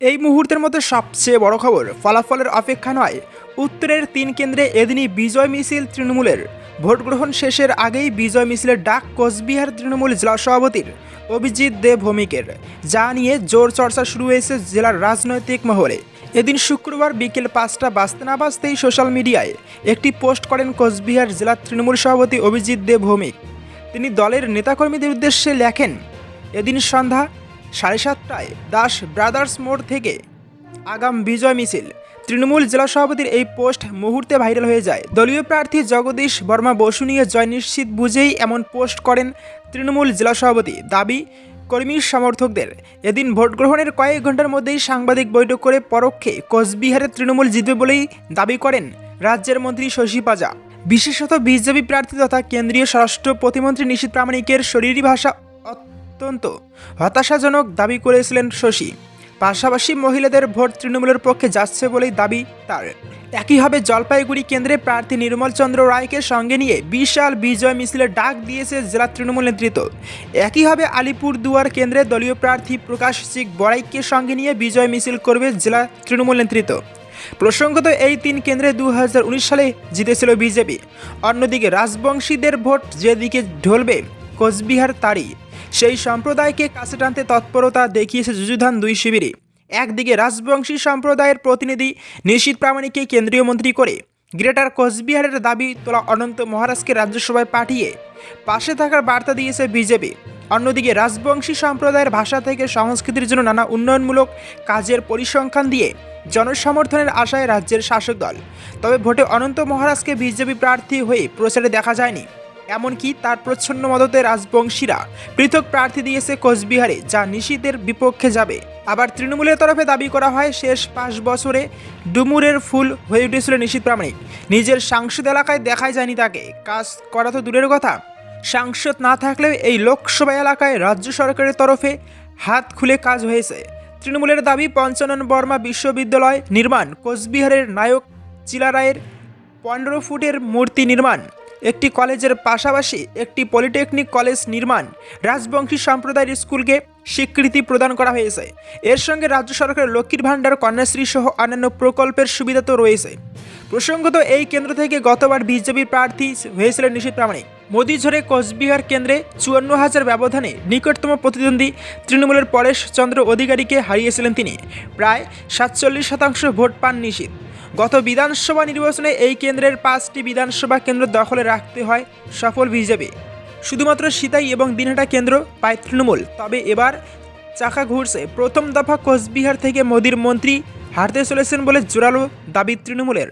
এই মুহূর্তের মধ্যে সবচেয়ে বড় খবর ফলাফলের অপেক্ষা নয়। উত্তরের তিন কেন্দ্রে এদিনই বিজয় মিছিল তৃণমূলের। ভোট গ্রহণ শেষের আগেই বিজয় মিছিলের ডাক কোচবিহার তৃণমূল জেলা সভাপতির অভিজিৎ দে ভৌমিকের, যা নিয়ে জোর চর্চা শুরু হয়েছে জেলার রাজনৈতিক মহলে। এদিন শুক্রবার বিকেল পাঁচটা বাজতে না বাজতেই সোশ্যাল মিডিয়ায় একটি পোস্ট করেন কোচবিহার জেলার তৃণমূল সভাপতি অভিজিৎ দে ভৌমিক। তিনি দলের নেতাকর্মীদের উদ্দেশ্যে লেখেন, এদিন সন্ধ্যা সাড়ে সাতটায় দাস ব্রাদার্স মোড় থেকে আগাম বিজয় মিছিল। তৃণমূল জেলা সভাপতির এই পোস্ট মুহূর্তে ভাইরাল হয়ে যায়। দলীয় প্রার্থী জগদীশ বর্মা বসু নিয়ে জয় নিশ্চিত বুঝেই এমন পোস্ট করেন তৃণমূল জেলা সভাপতি। দাবি, কর্মী সমর্থকদের। এদিন ভোট গ্রহণের কয়েক ঘণ্টার মধ্যেই সাংবাদিক বৈঠক করে পরোক্ষে কোচবিহারের তৃণমূল জিতবে বলেই দাবি করেন রাজ্যের মন্ত্রী শশী পাজা। বিশেষত বিজেপি প্রার্থী তথা কেন্দ্রীয় স্বরাষ্ট্র প্রতিমন্ত্রী নিশীত প্রামাণিকের শরীরী ভাষা অত্যন্ত হতাশাজনক দাবি করেছিলেন শশী। পাশাপাশি মহিলাদের ভোট তৃণমূলের পক্ষে যাচ্ছে বলেই দাবি তার। একইভাবে জলপাইগুড়ি কেন্দ্রে প্রার্থী নির্মল চন্দ্র রায়কে সঙ্গে নিয়ে বিশাল বিজয় মিছিলের ডাক দিয়েছে জেলা তৃণমূল নেতৃত্ব। একইভাবে আলিপুর দুয়ার কেন্দ্রে দলীয় প্রার্থী প্রকাশ সিং বড়াইকে সঙ্গে নিয়ে বিজয় মিছিল করবে জেলা তৃণমূল নেতৃত্ব। প্রসঙ্গত এই তিন কেন্দ্রে দু হাজার উনিশ সালে জিতেছিল বিজেপি। অন্যদিকে রাজবংশীদের ভোট যেদিকে ঢলবে, কোচবিহার তারই। সেই সম্প্রদায়কে কাছে টানতে তৎপরতা দেখিয়েছে যুযুধান দুই শিবিরে। একদিকে রাজবংশী সম্প্রদায়ের প্রতিনিধি নিশীত প্রামাণিককে কেন্দ্রীয় মন্ত্রী করে গ্রেটার কোচবিহারের দাবি তোলা অনন্ত মহারাজকে রাজ্যসভায় পাঠিয়ে পাশে থাকার বার্তা দিয়েছে বিজেপি। অন্যদিকে রাজবংশী সম্প্রদায়ের ভাষা থেকে সংস্কৃতির জন্য নানা উন্নয়নমূলক কাজের পরিসংখ্যান দিয়ে জনসমর্থনের আশায় রাজ্যের শাসক দল। তবে ভোটে অনন্ত মহারাজকে বিজেপি প্রার্থী হয়ে প্রচারে দেখা যায়নি। এমনকি তার প্রচ্ছন্ন মদতে রাজবংশীরা পৃথক প্রার্থী দিয়েছে কোচবিহারে, যা নিশীতের বিপক্ষে যাবে। আবার তৃণমূলের তরফে দাবি করা হয়, শেষ পাঁচ বছরে ডুমুরের ফুল হয়ে উঠেছিল নিশীত প্রামাণিক। নিজের সাংসদ এলাকায় দেখাই যায়নি তাকে। কাজ করা তো দূরের কথা। সাংসদ না থাকলেও এই লোকসভা এলাকায় রাজ্য সরকারের তরফে হাত খুলে কাজ হয়েছে। তৃণমূলের দাবি, পঞ্চানন বর্মা বিশ্ববিদ্যালয় নির্মাণ, কোচবিহারের নায়ক চিলারায়ের পনেরো ফুটের মূর্তি নির্মাণ। একটি কলেজের পাশাপাশি একটি পলিটেকনিক কলেজ নির্মাণ রাজবংশী সম্প্রদায়ের স্কুলকে স্বীকৃতি প্রদান করা হয়েছে। এর সঙ্গে রাজ্য সরকারের লক্ষ্মীর ভাণ্ডার, কন্যাশ্রী সহ অন্যান্য প্রকল্পের সুবিধা তো রয়েছে। প্রসঙ্গত, এই কেন্দ্র থেকে গতবার বিজেপির প্রার্থী হয়েছিলেন নিশীত প্রামাণিক। মোদি ঝরে কোচবিহার কেন্দ্রে চুয়ান্ন হাজার ব্যবধানে নিকটতম প্রতিদ্বন্দ্বী তৃণমূলের পরেশ চন্দ্র অধিকারীকে হারিয়েছিলেন তিনি। প্রায় সাতচল্লিশ শতাংশ ভোট পান নিশীত। গত বিধানসভা নির্বাচনে এই কেন্দ্রের পাঁচটি বিধানসভা কেন্দ্র দখলে রাখতে হয় সফল বিজেপি। শুধুমাত্র সিতাই এবং দিনহাটা কেন্দ্র পায় তৃণমূল। তবে এবার চাকা ঘুরছে। প্রথম দফা কোচবিহার থেকে মোদির মন্ত্রী হারতে চলেছেন বলে জোরালো দাবি তৃণমূলের।